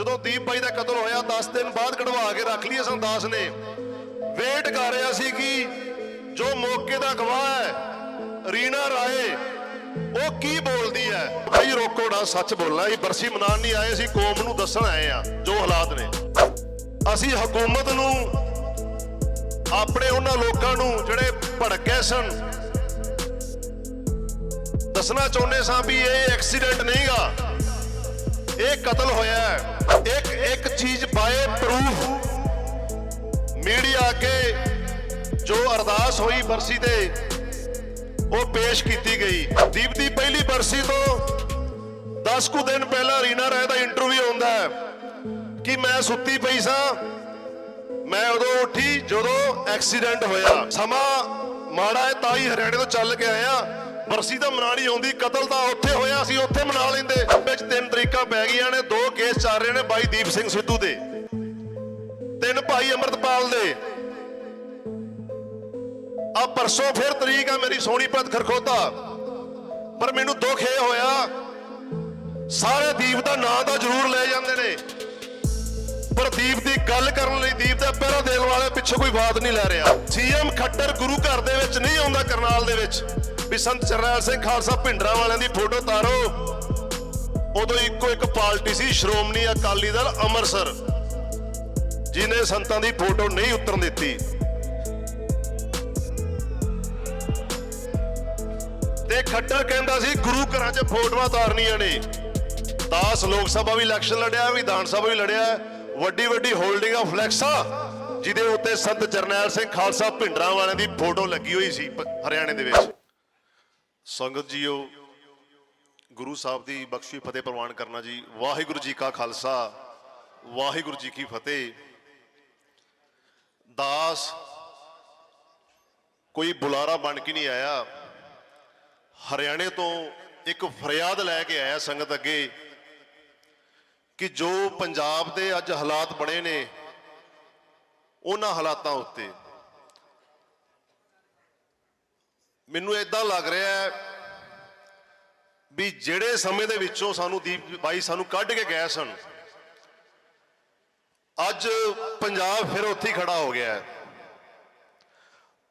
ਜਦੋਂ ਦੀਪ ਬਾਈ ਦਾ ਕਤਲ ਹੋਇਆ 10 ਦਿਨ ਬਾਅਦ ਕਢਵਾ ਕੇ ਰੱਖ ਲਈ ਸੰਦਾਸ ਨੇ। ਵੇਟ ਕਰ ਰਿਹਾ ਸੀ ਕਿ ਜੋ ਮੌਕੇ ਦਾ ਗਵਾਹ ਹੈ, ਰੀਨਾ ਰਾਏ, ਉਹ ਕੀ ਬੋਲਦੀ ਹੈ? ਭਾਈ ਰੋਕੋ ਨਾ, ਸੱਚ ਬੋਲਣਾ, ਇਹ ਬਰਸੀ ਮਨਾਉਣ ਨਹੀਂ ਆਏ ਸੀ ਕੌਮ ਨੂੰ ਦੱਸਣ ਆਏ ਆ ਜੋ ਹਾਲਾਤ ਨੇ। ਅਸੀਂ ਹਕੂਮਤ ਨੂੰ, ਆਪਣੇ ਉਹਨਾਂ ਲੋਕਾਂ ਨੂੰ ਜਿਹੜੇ ਭੜਕੇ ਸਨ, ਦੱਸਣਾ ਚਾਹੁੰਦੇ ਸਾਂ ਵੀ ਇਹ ਐਕਸੀਡੈਂਟ ਨਹੀਂਗਾ। ਇਹ ਕਤਲ ਹੋਇਆ ਹੈ। ਇੱਕ ਇੱਕ ਚੀਜ਼ ਬਾਏ ਪ੍ਰੂਫ ਮੀਡੀਆ ਅੱਗੇ ਜੋ ਅਰਦਾਸ ਹੋਈ ਬਰਸੀ ਤੇ, ਉਹ ਪੇਸ਼ ਕੀਤੀ ਗਈ। ਦੀਪ ਦੀ ਪਹਿਲੀ ਬਰਸੀ ਤੋਂ 10 ਕੁ ਦਿਨ ਪਹਿਲਾਂ ਰੀਨਾ ਰਾਏ ਦਾ ਇੰਟਰਵਿਊ ਹੁੰਦਾ ਹੈ। ਕਿ ਮੈਂ ਸੁੱਤੀ ਪਈ ਸਾਂ, ਮੈਂ ਉਦੋਂ ਉੱਠੀ ਜਦੋਂ ਐਕਸੀਡੈਂਟ ਹੋਇਆ। ਸਮਾਂ ਮਾੜਾ ਹੈ, ਤਾਂ ਹੀ ਹਰਿਆਣੇ ਤੋਂ ਚੱਲ ਕੇ ਆਇਆ। ਬਰਸੀ ਤਾਂ ਮਨਾਣੀ ਆਉਂਦੀ, ਕਤਲ ਤਾਂ ਉੱਥੇ ਹੋਇਆ ਸੀ ਉੱਥੇ ਮਨਾ ਲੈਂਦੇ। ਵਿੱਚ ਤਿੰਨ ਤਰੀਕਾਂ ਪੈ ਗਈਆਂ ਨੇ, ਦੋ ਕੇਸ ਚੱਲ ਰਹੇ ਨੇ ਬਾਈ ਦੀਪ ਸਿੰਘ ਸਿੱਧੂ ਦੇ। ਤਿੰਨ ਭਾਈ ਅਮਰਤਪਾਲ ਦੇ। ਆ ਪਰਸੋਂ ਫਿਰ ਤਰੀਕ ਆ ਮੇਰੀ ਸੋਨੀਪਤ ਖਰਖੋਤਾ। ਪਰ ਮੈਨੂੰ ਦੁੱਖ ਇਹ ਹੋਇਆ, ਸਾਰੇ ਦੀਪ ਦਾ ਨਾਂ ਤਾਂ ਜ਼ਰੂਰ ਲੈ ਜਾਂਦੇ ਨੇ। ਪਰ ਦੀਪ ਦੀ ਗੱਲ ਕਰਨ ਲਈ ਦੀਪ ਦਾ ਪਹਿਰਾ ਦੇਣ ਵਾਲੇ ਪਿੱਛੇ ਕੋਈ ਬਾਤ ਨਹੀਂ ਲੈ ਰਿਹਾ। ਸੀਐਮ ਖੱਟਰ ਗੁਰੂ ਘਰ ਦੇ ਵਿੱਚ ਨਹੀਂ ਆਉਂਦਾ ਕਰਨਾਲ ਦੇ ਵਿੱਚ। ਵੀ ਸੰਤ ਚਰਨੈਲ ਸਿੰਘ ਖਾਲਸਾ ਭਿੰਡਰਾਂ ਵਾਲਿਆਂ ਦੀ ਫੋਟੋ ਤਾਰੋ। ਉਦੋਂ ਇੱਕੋ ਇੱਕ ਪਾਰਟੀ ਸੀ ਸ਼੍ਰੋਮਣੀ ਅਕਾਲੀ ਦਲ ਅੰਮ੍ਰਿਤਸਰ ਜਿਨੇ ਸੰਤਾਂ ਦੀ ਫੋਟੋ ਨਹੀਂ ਉਤਰਨ ਦਿੱਤੀ। ਤੇ ਖੱਟਰ ਕਹਿੰਦਾ ਸੀ, ਗੁਰੂ ਘਰਾਂ 'ਚ ਫੋਟੋਆਂ ਤਾਰਨੀਆਂ ਨੇ। 10 ਲੋਕ ਸਭਾ ਵੀ ਇਲੈਕਸ਼ਨ ਲੜਿਆ, ਵਿਧਾਨ ਸਭਾ ਵੀ ਲੜਿਆ। ਵੱਡੀ ਵੱਡੀ ਹੋਲਡਿੰਗਾਂ ਫਲੈਕਸਾਂ, ਜਿਹਦੇ ਉੱਤੇ ਸੰਤ ਜਰਨੈਲ ਸਿੰਘ ਖਾਲਸਾ ਭਿੰਡਰਾਂ ਵਾਲਿਆਂ ਦੀ ਫੋਟੋ ਲੱਗੀ ਹੋਈ ਸੀ ਹਰਿਆਣੇ ਦੇ ਵਿੱਚ। ਸੰਗਤ ਜੀਓ, ਗੁਰੂ ਸਾਹਿਬ ਦੀ ਬਖਸ਼ੀ ਫਤਿਹ ਪ੍ਰਵਾਨ ਕਰਨਾ ਜੀ। ਵਾਹਿਗੁਰੂ ਜੀ ਕਾ ਖਾਲਸਾ, ਵਾਹਿਗੁਰੂ ਜੀ ਕੀ ਫਤਿਹ। ਦਾਸ ਕੋਈ ਬੁਲਾਰਾ ਬਣ ਕੇ ਨਹੀਂ ਆਇਆ। ਹਰਿਆਣੇ ਤੋਂ ਇੱਕ ਫਰਿਆਦ ਲੈ ਕੇ ਆਇਆ ਸੰਗਤ ਅੱਗੇ ਕਿ ਜੋ ਪੰਜਾਬ ਦੇ ਅੱਜ ਹਾਲਾਤ ਬਣੇ ਨੇ, ਉਹਨਾਂ ਹਾਲਾਤਾਂ ਉੱਤੇ ਮੈਨੂੰ ਇਦਾਂ ਲੱਗ ਰਿਹਾ ਹੈ ਵੀ ਜਿਹੜੇ ਸਮੇਂ ਦੇ ਵਿੱਚੋਂ ਸਾਨੂੰ ਦੀਪ ਬਾਈ ਸਾਨੂੰ ਕੱਢ ਕੇ ਗਏ ਸਨ, ਅੱਜ ਪੰਜਾਬ ਫਿਰ ਉੱਥੇ ਹੀ ਖੜਾ ਹੋ ਗਿਆ ਹੈ।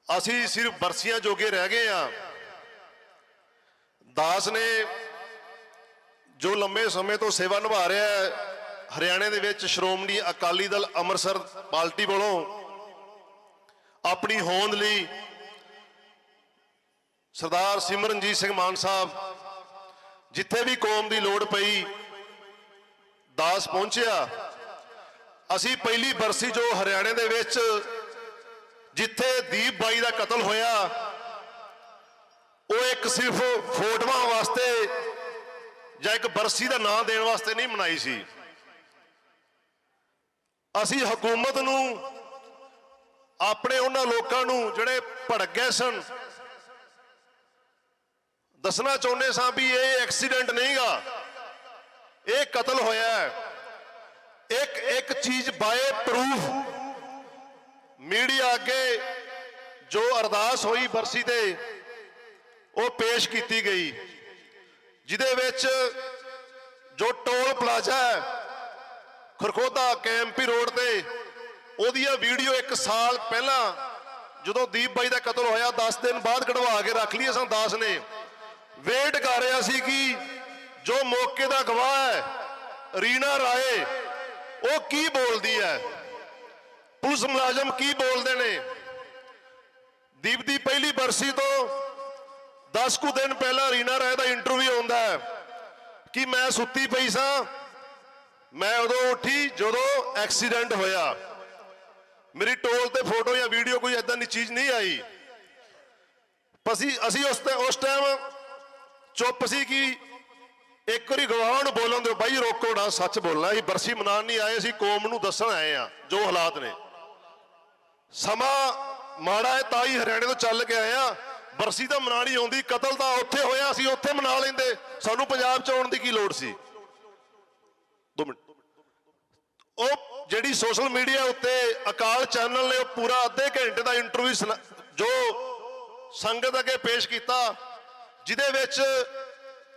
ਅਸੀਂ ਸਿਰਫ ਬਰਸੀਆਂ ਜੋਗੇ ਰਹਿ ਗਏ ਆ ਦਾਸ ਨੇ ਜੋ ਲੰਬੇ ਸਮੇਂ ਤੋਂ ਸੇਵਾ ਨਿਭਾ ਰਿਹਾ ਹੈ, ਹਰਿਆਣੇ ਦੇ ਵਿੱਚ ਸ਼੍ਰੋਮਣੀ ਅਕਾਲੀ ਦਲ ਅੰਮ੍ਰਿਤਸਰ ਪਾਰਟੀ ਵੱਲੋਂ ਆਪਣੀ ਹੋਂਦ ਲਈ ਸਰਦਾਰ ਸਿਮਰਨਜੀਤ ਸਿੰਘ ਮਾਨ ਸਾਹਿਬ, ਜਿੱਥੇ ਵੀ ਕੌਮ ਦੀ ਲੋੜ ਪਈ, ਦਾਸ ਪਹੁੰਚਿਆ। ਅਸੀਂ ਪਹਿਲੀ ਬਰਸੀ ਜੋ ਹਰਿਆਣੇ ਦੇ ਵਿੱਚ ਜਿੱਥੇ ਦੀਪ ਬਾਈ ਦਾ ਕਤਲ ਹੋਇਆ, ਉਹ ਇੱਕ ਸਿਰਫ ਫੋਟੋਆਂ ਵਾਸਤੇ ਜਾਂ ਇੱਕ ਬਰਸੀ ਦਾ ਨਾਂ ਦੇਣ ਵਾਸਤੇ ਨਹੀਂ ਮਨਾਈ ਸੀ। ਅਸੀਂ ਹਕੂਮਤ ਨੂੰ, ਆਪਣੇ ਉਹਨਾਂ ਲੋਕਾਂ ਨੂੰ ਜਿਹੜੇ ਭੜਕੇ ਸਨ ਦੱਸਣਾ ਚਾਹੁੰਦੇ ਸਾਂ ਵੀ ਇਹ ਐਕਸੀਡੈਂਟ ਨਹੀਂਗਾ। ਇਹ ਕਤਲ ਹੋਇਆ ਹੈ। ਇੱਕ ਇੱਕ ਚੀਜ਼ ਬਾਏ ਪ੍ਰੂਫ ਮੀਡੀਆ ਅੱਗੇ ਜੋ ਅਰਦਾਸ ਹੋਈ ਬਰਸੀ ਤੇ, ਉਹ ਪੇਸ਼ ਕੀਤੀ ਗਈ। ਜਿਹਦੇ ਵਿੱਚ ਜੋ ਟੋਲ ਪਲਾਜ਼ਾ ਹੈ, ਖਰਖੋਦਾ ਕੈਂਪੀ ਰੋਡ ਤੇ, ਉਹਦੀਆਂ ਵੀਡੀਓ 1 ਸਾਲ ਪਹਿਲਾਂ ਜਦੋਂ ਦੀਪ ਬਾਈ ਦਾ ਕਤਲ ਹੋਇਆ 10 ਦਿਨ ਬਾਅਦ ਕਢਵਾ ਕੇ ਰੱਖ ਲਈ ਸੰਦਾਸ ਨੇ। ਵੇਟ ਕਰ ਰਿਹਾ ਸੀ ਕਿ ਜੋ ਮੌਕੇ ਦਾ ਗਵਾਹ ਹੈ, ਰੀਨਾ ਰਾਏ, ਉਹ ਕੀ ਬੋਲਦੀ ਹੈ? ਪੁਲਿਸ ਮੁਲਾਜ਼ਮ ਕੀ ਬੋਲਦੇ ਨੇ? ਦੀਪ ਦੀ ਪਹਿਲੀ ਬਰਸੀ ਤੋਂ 10 ਕੁ ਦਿਨ ਪਹਿਲਾਂ ਰੀਨਾ ਰਾਏ ਦਾ ਇੰਟਰਵਿਊ ਹੁੰਦਾ ਹੈ ਕਿ ਮੈਂ ਸੁੱਤੀ ਪਈ ਸਾਂ। ਮੈਂ ਉਦੋਂ ਉੱਠੀ ਜਦੋਂ ਐਕਸੀਡੈਂਟ ਹੋਇਆ। ਮੇਰੀ ਟੋਲ ਤੇ ਫੋਟੋ ਜਾਂ ਵੀਡੀਓ ਕੋਈ ਐਦਾਂ ਦੀ ਚੀਜ਼ ਨਹੀਂ ਆਈ। ਅਸੀਂ ਅਸੀਂ ਉਸ ਤੇ ਉਸ ਟਾਈਮ ਚੁੱਪ ਸੀ ਕਿ ਇੱਕ ਵਾਰੀ ਗਵਾਹ ਨੂੰ ਬੋਲਣ ਦਿਓ, ਬਾਈ ਰੋਕੋ ਨਾ, ਸੱਚ ਬੋਲਣਾ ਅਸੀਂ ਬਰਸੀ ਮਨਾਉਣ ਨਹੀਂ ਆਏ, ਅਸੀਂ ਕੌਮ ਨੂੰ ਦੱਸਣ ਆਏ ਆ ਜੋ ਹਾਲਾਤ ਨੇ। ਸਮਾਂ ਮਾੜਾ ਹੈ, ਤਾਂ ਹੀ ਹਰਿਆਣੇ ਤੋਂ ਚੱਲ ਕੇ ਆਏ ਆ ਬਰਸੀ ਤਾਂ ਮਨਾਣੀ ਆਉਂਦੀ, ਕਤਲ ਤਾਂ ਉੱਥੇ ਹੋਇਆ ਸੀ ਉੱਥੇ ਮਨਾ ਲੈਂਦੇ। ਸਾਨੂੰ ਪੰਜਾਬ ਚ ਆਉਣ ਦੀ ਕੀ ਲੋੜ ਸੀ? ਦੋ ਮਿੰਟ। ਉਹ ਜਿਹੜੀ ਸੋਸ਼ਲ ਮੀਡੀਆ ਉੱਤੇ ਅਕਾਲ ਚੈਨਲ ਨੇ, ਉਹ ਪੂਰਾ ਅੱਧੇ ਘੰਟੇ ਦਾ ਇੰਟਰਵਿਊ ਜੋ ਸੰਗਤ ਅੱਗੇ ਪੇਸ਼ ਕੀਤਾ ਜਿਹਦੇ ਵਿੱਚ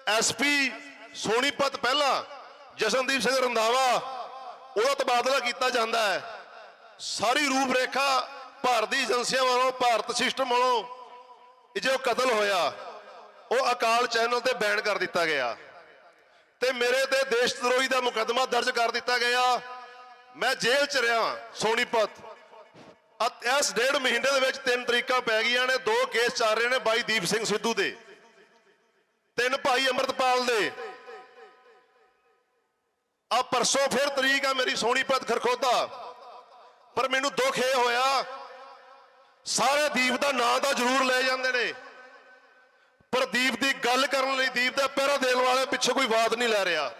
ਐਸਪੀ ਸੋਨੀਪਤ ਪਹਿਲਾਂ, ਜਸ਼ਨਦੀਪ ਸਿੰਘ ਰੰਧਾਵਾ, ਉਹਦਾ ਤਬਾਦਲਾ ਕੀਤਾ ਜਾਂਦਾ ਹੈ। ਸਾਰੀ ਰੂਪ ਰੇਖਾ ਭਾਰਤੀ ਏਜੰਸੀਆਂ ਵੱਲੋਂ, ਭਾਰਤ ਸਿਸਟਮ ਵੱਲੋਂ ਇਹ ਜੋ ਕਤਲ ਹੋਇਆ, ਉਹ ਅਕਾਲ ਚੈਨਲ ਤੇ ਬੈਨ ਕਰ ਦਿੱਤਾ ਗਿਆ। ਤੇ ਮੇਰੇ ਤੇ ਦੇਸ਼ ਧਰੋਹੀ ਦਾ ਮੁਕੱਦਮਾ ਦਰਜ ਕਰ ਦਿੱਤਾ ਗਿਆ। ਮੈਂ ਜੇਲ੍ਹ ਚ ਰਿਹਾ, ਸੋਨੀਪਤ। ਅਤ- ਇਸ ਡੇਢ ਮਹੀਨੇ ਦੇ ਵਿੱਚ ਤਿੰਨ ਤਰੀਕਾਂ ਪੈ ਗਈਆਂ ਨੇ, ਦੋ ਕੇਸ ਚੱਲ ਰਹੇ ਨੇ ਬਾਈ ਦੀਪ ਸਿੰਘ ਸਿੱਧੂ ਦੇ। ਤਿੰਨ ਭਾਈ ਅੰਮ੍ਰਿਤਪਾਲ ਦੇ। ਆ ਪਰਸੋਂ ਫਿਰ ਤਰੀਕ ਆ ਮੇਰੀ ਸੋਨੀਪਤ ਖਰਖੋਦਾ। ਪਰ ਮੈਨੂੰ ਦੁੱਖ ਇਹ ਹੋਇਆ, ਸਾਰੇ ਦੀਪ ਦਾ ਨਾਂ ਤਾਂ ਜ਼ਰੂਰ ਲੈ ਜਾਂਦੇ ਨੇ। ਪਰ ਦੀਪ ਦੀ ਗੱਲ ਕਰਨ ਲਈ ਦੀਪ ਦਾ ਪਹਿਰਾ ਦੇਣ ਵਾਲੇ ਪਿੱਛੇ ਕੋਈ ਬਾਤ ਨਹੀਂ ਲੈ ਰਿਹਾ।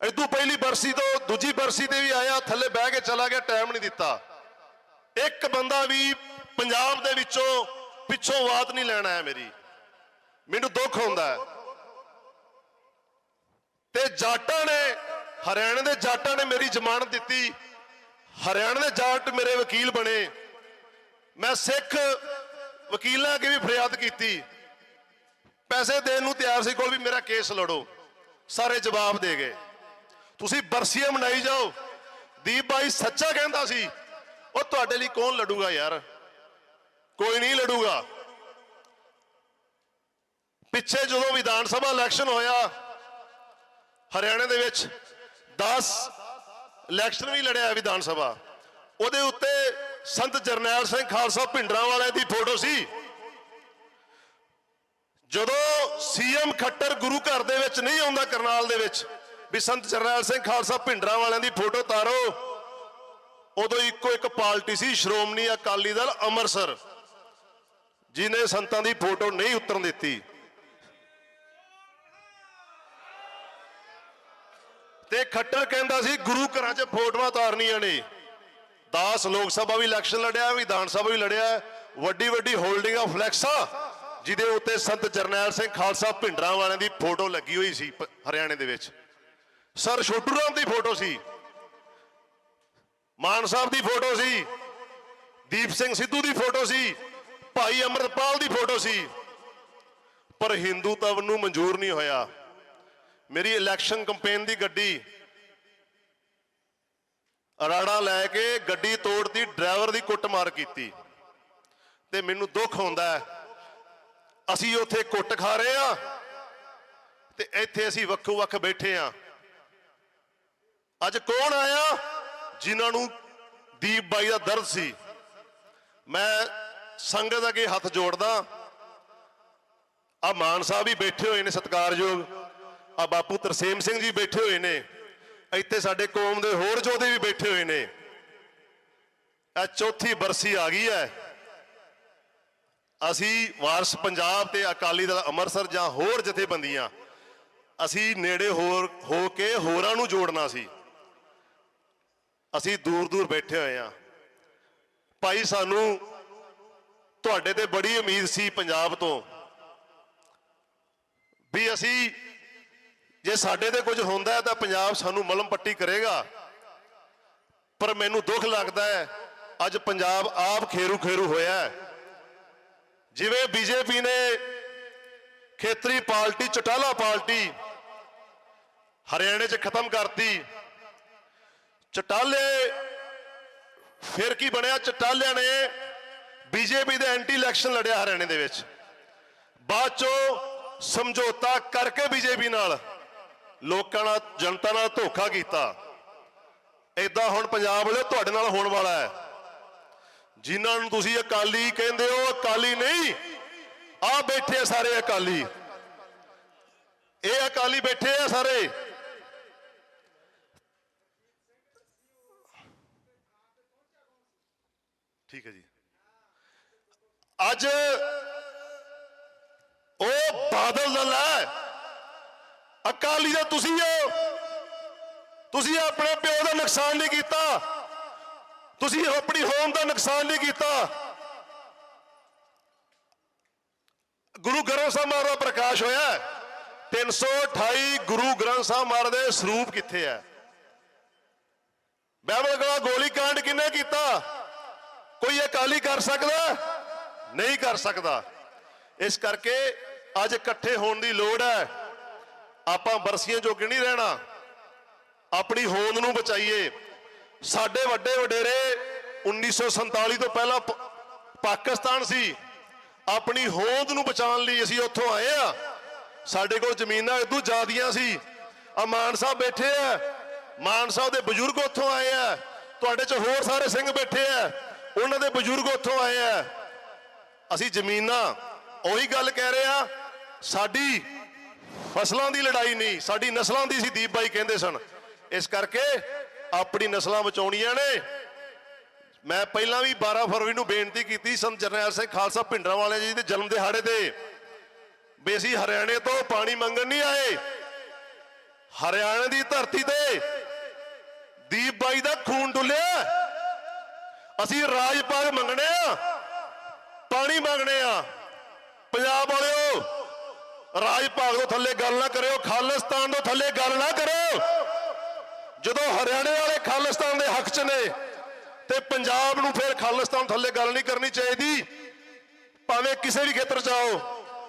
ਇਦੋਂ ਪਹਿਲੀ ਬਰਸੀ ਤੋਂ ਦੂਜੀ ਬਰਸੀ ਤੇ ਵੀ ਆਇਆ, ਥੱਲੇ ਬਹਿ ਕੇ ਚਲਾ ਗਿਆ, ਟਾਈਮ ਨਹੀਂ ਦਿੱਤਾ। ਇੱਕ ਬੰਦਾ ਵੀ ਪੰਜਾਬ ਦੇ ਵਿੱਚੋਂ ਪਿੱਛੋਂ ਬਾਤ ਨਹੀਂ ਲੈਣਾ ਹੈ ਮੇਰੀ। ਮੈਨੂੰ ਦੁੱਖ ਹੁੰਦਾ ਹੈ। ਤੇ ਜਾਟਾਂ ਨੇ, ਹਰਿਆਣੇ ਦੇ ਜਾਟਾਂ ਨੇ ਮੇਰੀ ਜ਼ਮਾਨਤ ਦਿੱਤੀ। ਹਰਿਆਣੇ ਦੇ ਜਾਟ ਮੇਰੇ ਵਕੀਲ ਬਣੇ। ਮੈਂ ਸਿੱਖ ਵਕੀਲਾਂ ਅੱਗੇ ਵੀ ਫਰਿਆਦ ਕੀਤੀ। ਪੈਸੇ ਦੇਣ ਨੂੰ ਤਿਆਰ ਸੀ ਕੋਲ ਵੀ ਮੇਰਾ ਕੇਸ ਲੜੋ। ਸਾਰੇ ਜਵਾਬ ਦੇ ਗਏ। ਤੁਸੀਂ ਬਰਸੀਆਂ ਮਨਾਈ ਜਾਓ। ਦੀਪ ਬਾਈ ਸੱਚਾ ਕਹਿੰਦਾ ਸੀ, ਉਹ ਤੁਹਾਡੇ ਲਈ ਕੌਣ ਲੜੂਗਾ ਯਾਰ? ਕੋਈ ਨਹੀਂ ਲੜੂਗਾ। ਪਿੱਛੇ ਜਦੋਂ ਵਿਧਾਨ ਸਭਾ ਇਲੈਕਸ਼ਨ ਹੋਇਆ, ਹਰਿਆਣਾ ਦੇ ਵਿੱਚ 10 ਇਲੈਕਸ਼ਨ ਵੀ ਲੜਿਆ ਵਿਧਾਨ ਸਭਾ। ਉਹਦੇ ਉੱਤੇ ਸੰਤ ਜਰਨੈਲ ਸਿੰਘ ਖਾਲਸਾ ਭਿੰਡਰਾਂ ਵਾਲਿਆਂ ਦੀ ਫੋਟੋ ਸੀ। ਜਦੋਂ ਸੀਐਮ ਖੱਟਰ ਗੁਰੂ ਘਰ ਦੇ ਵਿੱਚ ਨਹੀਂ ਆਉਂਦਾ ਕਰਨਾਲ ਦੇ ਵਿੱਚ, ਵੀ ਸੰਤ ਜਰਨੈਲ ਸਿੰਘ ਖਾਲਸਾ ਭਿੰਡਰਾਂ ਵਾਲਿਆਂ ਦੀ ਫੋਟੋ ਤਾਰੋ, ਉਦੋਂ ਇੱਕੋ ਇੱਕ ਪਾਰਟੀ ਸੀ ਸ਼੍ਰੋਮਣੀ ਅਕਾਲੀ ਦਲ ਅੰਮ੍ਰਿਤਸਰ ਜਿਨੇ ਸੰਤਾਂ ਦੀ ਫੋਟੋ ਨਹੀਂ ਉਤਰਨ ਦਿੱਤੀ। ਤੇ ਖੱਟਰ ਕਹਿੰਦਾ ਸੀ, ਗੁਰੂ ਘਰਾਂ 'ਚ ਫੋਟੋਆਂ ਤਾਰਨੀਆਂ ਨੇ। 10 ਲੋਕ ਸਭਾ ਵੀ ਇਲੈਕਸ਼ਨ ਲੜਿਆ, ਵਿਧਾਨ ਸਭਾ ਵੀ ਲੜਿਆ, ਵੱਡੀ ਵੱਡੀ ਹੋਲਡਿੰਗਾਂ, ਫਲੈਕਸਾਂ, ਜਿਹਦੇ ਉੱਤੇ ਸੰਤ ਜਰਨੈਲ ਸਿੰਘ ਖਾਲਸਾ ਭਿੰਡਰਾਂ ਵਾਲਿਆਂ ਦੀ ਫੋਟੋ ਲੱਗੀ ਹੋਈ ਸੀ ਹਰਿਆਣੇ ਦੇ ਵਿੱਚ। ਸਰ ਛੋਟੂ ਰਾਮ ਦੀ ਫੋਟੋ ਸੀ। ਮਾਨ ਸਾਹਿਬ ਦੀ ਫੋਟੋ ਸੀ। ਦੀਪ ਸਿੰਘ ਸਿੱਧੂ ਦੀ ਫੋਟੋ ਸੀ। ਭਾਈ ਅਮਰਪਾਲ ਦੀ ਫੋਟੋ ਸੀ। ਪਰ ਹਿੰਦੂਤਵ ਨੂੰ ਮਨਜ਼ੂਰ ਨਹੀਂ ਹੋਇਆ। ਮੇਰੀ ਇਲੈਕਸ਼ਨ ਕੈਂਪੇਨ ਦੀ ਗੱਡੀ। ਰਾੜਾ ਲੈ ਕੇ ਗੱਡੀ ਤੋੜਦੀ ਡਰਾਈਵਰ ਦੀ ਕੁੱਟਮਾਰ ਕੀਤੀ। ਤੇ ਮੈਨੂੰ ਦੁੱਖ ਹੁੰਦਾ ਹੈ। ਅਸੀਂ ਉੱਥੇ ਕੁੱਟ ਖਾ ਰਹੇ ਆ ਤੇ ਇੱਥੇ ਅਸੀਂ ਵੱਖੋ ਵੱਖ ਬੈਠੇ ਆ ਅੱਜ ਕੌਣ ਆਇਆ ਜਿਨ੍ਹਾਂ ਨੂੰ ਦੀਪ ਬਾਈ ਦਾ ਦਰਦ ਸੀ? ਮੈਂ ਸੰਗਤ ਅੱਗੇ ਹੱਥ ਜੋੜਦਾ। ਆ ਮਾਨ ਸਾਹਿਬ ਵੀ ਬੈਠੇ ਹੋਏ ਨੇ ਸਤਿਕਾਰਯੋਗ। ਆ ਬਾਪੂ ਤਰਸੇਮ ਸਿੰਘ ਜੀ ਬੈਠੇ ਹੋਏ ਨੇ। ਇੱਥੇ ਸਾਡੇ ਕੌਮ ਦੇ ਹੋਰ ਯੋਧੇ ਵੀ ਬੈਠੇ ਹੋਏ ਨੇ। ਆ ਚੌਥੀ ਬਰਸੀ ਆ ਗਈ ਹੈ। ਅਸੀਂ ਵਾਰਸ ਪੰਜਾਬ ਤੇ ਅਕਾਲੀ ਦਲ ਅੰਮ੍ਰਿਤਸਰ ਜਾਂ ਹੋਰ ਜਥੇਬੰਦੀਆਂ, ਅਸੀਂ ਨੇੜੇ ਹੋਰ, ਹੋ ਕੇ ਹੋਰਾਂ ਨੂੰ ਜੋੜਨਾ ਸੀ। ਅਸੀਂ ਦੂਰ ਦੂਰ ਬੈਠੇ ਹੋਏ ਆ ਭਾਈ ਸਾਨੂੰ ਤੁਹਾਡੇ ਤੇ ਬੜੀ ਉਮੀਦ ਸੀ ਪੰਜਾਬ ਤੋਂ। ਵੀ ਅਸੀਂ ਜੇ ਸਾਡੇ ਤੇ ਕੁਝ ਹੁੰਦਾ ਤਾਂ ਪੰਜਾਬ ਸਾਨੂੰ ਮਲਮ ਪੱਟੀ ਕਰੇਗਾ। ਪਰ ਮੈਨੂੰ ਦੁੱਖ ਲੱਗਦਾ ਹੈ, ਅੱਜ ਪੰਜਾਬ ਆਪ ਖੇਰੂ ਖੇਰੂ ਹੋਇਆ ਹੈ। ਜਿਵੇਂ ਬੀਜੇਪੀ ਨੇ ਖੇਤਰੀ ਪਾਰਟੀ, ਚਟਾਲਾ ਪਾਰਟੀ ਹਰਿਆਣੇ 'ਚ ਖਤਮ ਕਰਤੀ। ਚਟਾਲੇ, ਫਿਰ ਕੀ ਬਣਿਆ? ਚਟਾਲਿਆਂ ਨੇ ਬੀਜੇਪੀ ਦੇ ਐਂਟੀ ਇਲੈਕਸ਼ਨ ਲੜਿਆ ਹਰਿਆਣੇ ਦੇ ਵਿੱਚ। ਬਾਅਦ ਚੋਂ ਸਮਝੌਤਾ ਕਰਕੇ ਬੀਜੇਪੀ ਨਾਲ ਲੋਕਾਂ ਨਾਲ, ਜਨਤਾ ਨਾਲ ਧੋਖਾ ਕੀਤਾ। ਏਦਾਂ ਹੁਣ ਪੰਜਾਬ ਵਾਲੇ ਤੁਹਾਡੇ ਨਾਲ ਹੋਣ ਵਾਲਾ ਹੈ। ਜਿਨ੍ਹਾਂ ਨੂੰ ਤੁਸੀਂ ਅਕਾਲੀ ਕਹਿੰਦੇ ਹੋ, ਅਕਾਲੀ ਨਹੀਂ। ਆ ਬੈਠੇ ਆ ਸਾਰੇ ਅਕਾਲੀ। ਇਹ ਅਕਾਲੀ ਬੈਠੇ ਆ ਸਾਰੇ। ਠੀਕ ਹੈ ਜੀ। ਅੱਜ ਉਹ ਬਾਦਲ ਦਲ ਹੈ। ਅਕਾਲੀ ਦਾ ਤੁਸੀਂ ਹੋ। ਤੁਸੀਂ ਆਪਣੇ ਪਿਓ ਦਾ ਨੁਕਸਾਨ ਨਹੀਂ ਕੀਤਾ। ਤੁਸੀਂ ਆਪਣੀ ਹੋਮ ਦਾ ਨੁਕਸਾਨ ਨਹੀਂ ਕੀਤਾ। ਗੁਰੂ ਗ੍ਰੰਥ ਸਾਹਿਬ ਮਹਾਰਾਜ ਦਾ ਪ੍ਰਕਾਸ਼ ਹੋਇਆ ਹੈ। 328 ਗੁਰੂ ਗ੍ਰੰਥ ਸਾਹਿਬ ਮਹਾਰਾਜ ਦੇ ਸਰੂਪ ਕਿੱਥੇ ਹੈ? ਬਾਈਬਲ ਕੋਲ ਗੋਲੀ ਕਾਂਡ ਕਿੰਨੇ ਕੀਤਾ? ਕੋਈ ਅਕਾਲੀ ਕਰ ਸਕਦਾ? ਨਹੀਂ ਕਰ ਸਕਦਾ। ਇਸ ਕਰਕੇ ਅੱਜ ਇਕੱਠੇ ਹੋਣ ਦੀ ਲੋੜ ਹੈ। ਆਪਾਂ ਬਰਸੀਆਂ ਜੋਗੇ ਨਹੀਂ ਰਹਿਣਾ। ਆਪਣੀ ਹੋਂਦ ਨੂੰ ਬਚਾਈਏ। ਸਾਡੇ ਵੱਡੇ ਵਡੇਰੇ 1947 ਤੋਂ ਪਹਿਲਾਂ ਪ- ਪਾਕਿਸਤਾਨ ਸੀ। ਆਪਣੀ ਹੋਂਦ ਨੂੰ ਬਚਾਉਣ ਲਈ ਅਸੀਂ ਉੱਥੋਂ ਆਏ ਆ। ਸਾਡੇ ਕੋਲ ਜ਼ਮੀਨਾਂ ਇਦੋਂ ਜ਼ਿਆਦੀਆਂ ਸੀ। ਆ ਮਾਨ ਸਾਹਿਬ ਬੈਠੇ ਆ। ਮਾਨ ਸਾਹਿਬ ਦੇ ਬਜ਼ੁਰਗ ਉੱਥੋਂ ਆਏ ਆ। ਤੁਹਾਡੇ ਚ ਹੋਰ ਸਾਰੇ ਸਿੰਘ ਬੈਠੇ ਆ। ਉਹਨਾਂ ਦੇ ਬਜ਼ੁਰਗ ਉੱਥੋਂ ਆਏ ਆ। ਅਸੀਂ ਜ਼ਮੀਨਾਂ, ਉਹੀ ਗੱਲ ਕਹਿ ਰਹੇ ਆ। ਸਾਡੀ ਫਸਲਾਂ ਦੀ ਲੜਾਈ ਨਹੀਂ, ਸਾਡੀ ਨਸਲਾਂ ਦੀ ਸੀ, ਦੀਪ ਬਾਈ ਕਹਿੰਦੇ ਸਨ। ਇਸ ਕਰਕੇ ਆਪਣੀ ਨਸਲਾਂ ਬਚਾਉਣੀਆਂ ਨੇ। ਮੈਂ ਪਹਿਲਾਂ ਵੀ 12 ਫਰਵਰੀ ਨੂੰ ਬੇਨਤੀ ਕੀਤੀ ਸੰਤ ਜਰਨੈਲ ਸਿੰਘ ਖਾਲਸਾ ਭਿੰਡਰਾਂ ਵਾਲੇ ਜੀ ਦੇ ਜਨਮ ਦਿਹਾੜੇ ਤੇ, ਵੀ ਅਸੀਂ ਹਰਿਆਣੇ ਤੋਂ ਪਾਣੀ ਮੰਗਣ ਨਹੀਂ ਆਏ। ਹਰਿਆਣੇ ਦੀ ਧਰਤੀ ਤੇ ਦੀਪ ਬਾਈ ਦਾ ਖੂਨ ਡੁੱਲਿਆ। ਅਸੀਂ ਰਾਜ ਪਾਗ ਮੰਗਣੇ ਆ, ਪਾਣੀ ਮੰਗਣੇ ਆ। ਪੰਜਾਬ ਵਾਲਿਓ ਰਾਜ ਭਾਗ ਤੋਂ ਥੱਲੇ ਗੱਲ ਨਾ ਕਰਿਓ, ਖਾਲਿਸਤਾਨ ਤੋਂ ਥੱਲੇ ਗੱਲ ਨਾ ਕਰਿਓ। ਜਦੋਂ ਹਰਿਆਣੇ ਵਾਲੇ ਖਾਲਿਸਤਾਨ ਦੇ ਹੱਕ 'ਚ ਨੇ ਤੇ ਪੰਜਾਬ ਨੂੰ ਫਿਰ ਖਾਲਿਸਤਾਨ ਥੱਲੇ ਗੱਲ ਨਹੀਂ ਕਰਨੀ ਚਾਹੀਦੀ, ਭਾਵੇਂ ਕਿਸੇ ਵੀ ਖੇਤਰ 'ਚ ਆਓ,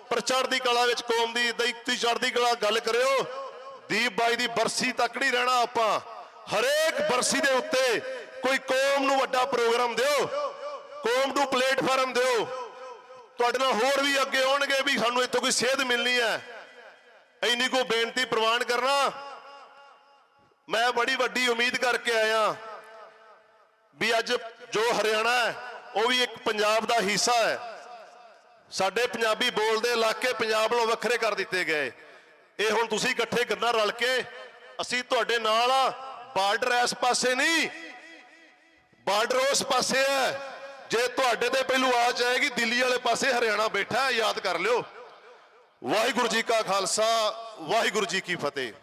ਪਰ ਚੜ੍ਹਦੀ ਕਲਾ ਵਿੱਚ ਕੌਮ ਦੀ ਦੈਤੀ ਚੜ੍ਹਦੀ ਕਲਾ ਗੱਲ ਕਰਿਓ। ਦੀਪ ਬਾਈ ਦੀ ਬਰਸੀ ਤੱਕ ਨਹੀਂ ਰਹਿਣਾ ਆਪਾਂ। ਹਰੇਕ ਬਰਸੀ ਦੇ ਉੱਤੇ ਕੋਈ ਕੌਮ ਨੂੰ ਵੱਡਾ ਪ੍ਰੋਗਰਾਮ ਦਿਓ, ਕੌਮ ਨੂੰ ਪਲੇਟਫਾਰਮ ਦਿਓ। ਤੁਹਾਡੇ ਨਾਲ ਹੋਰ ਵੀ ਅੱਗੇ ਆਉਣਗੇ ਵੀ ਸਾਨੂੰ ਇੱਥੋਂ ਕੋਈ ਸੇਧ ਮਿਲਣੀ ਹੈ। ਇੰਨੀ ਕੋ ਬੇਨਤੀ ਪ੍ਰਵਾਨ ਕਰਨਾ। ਮੈਂ ਬੜੀ ਵੱਡੀ ਉਮੀਦ ਕਰਕੇ ਆਇਆ ਵੀ ਅੱਜ ਜੋ ਹਰਿਆਣਾ ਹੈ, ਉਹ ਵੀ ਇੱਕ ਪੰਜਾਬ ਦਾ ਹਿੱਸਾ ਹੈ। ਸਾਡੇ ਪੰਜਾਬੀ ਬੋਲਦੇ ਇਲਾਕੇ ਪੰਜਾਬ ਨਾਲੋਂ ਵੱਖਰੇ ਕਰ ਦਿੱਤੇ ਗਏ। ਇਹ ਹੁਣ ਤੁਸੀਂ ਇਕੱਠੇ ਕਰਨਾ ਰਲ ਕੇ ਅਸੀਂ ਤੁਹਾਡੇ ਨਾਲ ਆ। ਬਾਰਡਰ ਇਸ ਪਾਸੇ ਨਹੀਂ, ਬਾਰਡਰ ਉਸ ਪਾਸੇ ਹੈ। ਜੇ ਤੁਹਾਡੇ ਤੇ ਪਹਿਲੂ ਆ ਜਾਏਗੀ, ਦਿੱਲੀ ਵਾਲੇ ਪਾਸੇ ਹਰਿਆਣਾ ਬੈਠਾ ਯਾਦ ਕਰ ਲਿਓ। ਵਾਹਿਗੁਰੂ ਜੀ ਕਾ ਖਾਲਸਾ, ਵਾਹਿਗੁਰੂ ਜੀ ਕੀ ਫਤਿਹ।